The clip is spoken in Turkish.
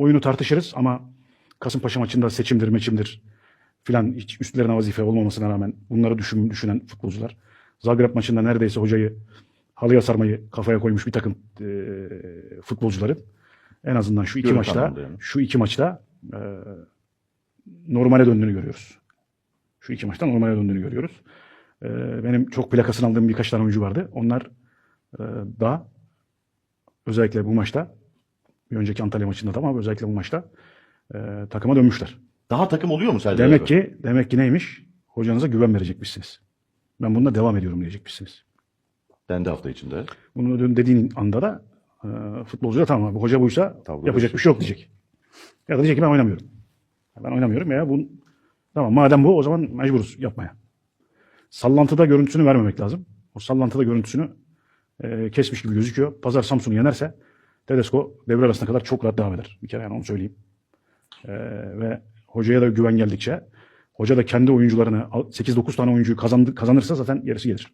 oyunu tartışırız ama Kasımpaşa maçında seçimdir meçimdir filan hiç üstlerine vazife olmamasına rağmen bunları düşün, düşünen futbolcular. Zagreb maçında neredeyse hocayı halıya sarmayı kafaya koymuş bir takım e, futbolcuların en azından şu iki Görüntü maçta yani. şu iki maçta e, normale döndüğünü görüyoruz. Şu iki maçta normale döndüğünü görüyoruz. E, benim çok plakasını aldığım birkaç tane oyuncu vardı. Onlar e, da özellikle bu maçta bir önceki Antalya maçında da ama özellikle bu maçta e, takıma dönmüşler. Daha takım oluyor mu Serdar Demek abi? ki demek ki neymiş? Hocanıza güven verecekmişsiniz. Ben bununla devam ediyorum diyecekmişsiniz. Dendi hafta içinde. Bunu dön- dediğin anda da e, futbolcu da tamam abi hoca buysa Tabii, yapacak bir şey yok diyecek. Ya da diyecek ki ben oynamıyorum. Ben oynamıyorum ya bu tamam madem bu o zaman mecburuz yapmaya. Sallantıda görüntüsünü vermemek lazım. O sallantıda görüntüsünü e, kesmiş gibi gözüküyor. Pazar Samsun'u yenerse Tedesco devre arasına kadar çok rahat devam eder. Bir kere yani onu söyleyeyim. E, ve hocaya da güven geldikçe hoca da kendi oyuncularını 8-9 tane oyuncuyu kazandı, kazanırsa zaten gerisi gelir.